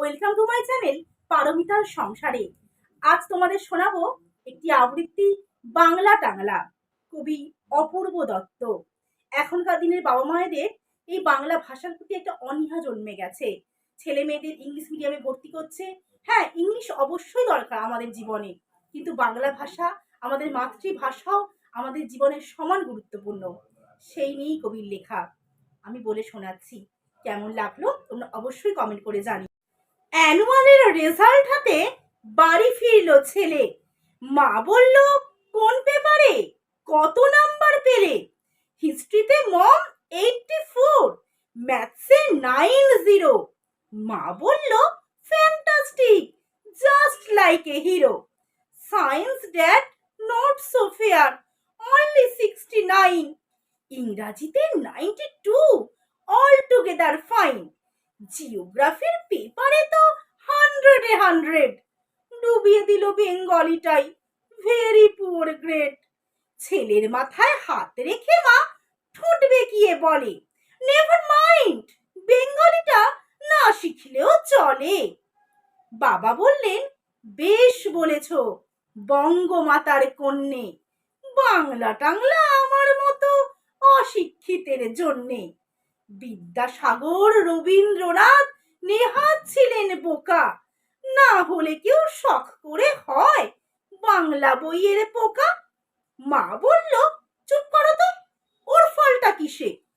Welcome to my channel পারমিতার সংসারে আজ তোমাদের শোনাবো একটি আবৃত্তি বাংলা টাংলা, কবি অপূর্ব দত্ত। এখনকার দিনের বাবা মায়েদের এই বাংলা ভাষার প্রতি একটা অনীহা জন্মে গেছে। ছেলে মেয়েদের ইংলিশ মিডিয়ামে ভর্তি করছে। হ্যাঁ ইংলিশ অবশ্যই দরকার আমাদের জীবনে। কিন্তু বাংলা ভাষা আমাদের মাতৃভাষাও আমাদের জীবনের সমান গুরুত্বপূর্ণ। সেই নিয়েই কবির লেখা। আমি বলে শোনাচ্ছি। কেমন লাগল? তোমরা অবশ্যই কমেন্ট করে জানি অ্যানুয়ালের রেজাল্ট হাতে বাড়ি ফিরলো ছেলে। মা বলল, কোন পেপারে? কত নাম্বার পেলে? হিস্ট্রিতে মম এইটটি ফোর ম্যাথসে নাইন জিরো মা বলল fantastic just like a hero science dad not so fair only sixty nine ইংরাজিতে ninety two all together fine জিওগ্রাফির পেপারে তো হান্ড্রেডে হান্ড্রেড ডুবিয়ে দিল বেঙ্গলিটাই। ভেরি পুয়ার গ্রেড ছেলের মাথায় হাত রেখে মা ঠোঁট বেঁকিয়ে বলে নেভার মাইন্ড বেঙ্গলিটা না শিখলেও চলে। বাবা বললেন, বেশ বলেছ, বঙ্গমাতার কন্যে। বাংলা টাংলা আমার মতো অশিক্ষিতের জন্যে। বিদ্যাসাগর রবীন্দ্রনাথ নেহাত ছিলেন বোকা। না হলে কেউ শখ করে হয় বাংলা বইয়ের পোকা। মা বলল, চুপ করো তো, ওর ফলটা কিসে?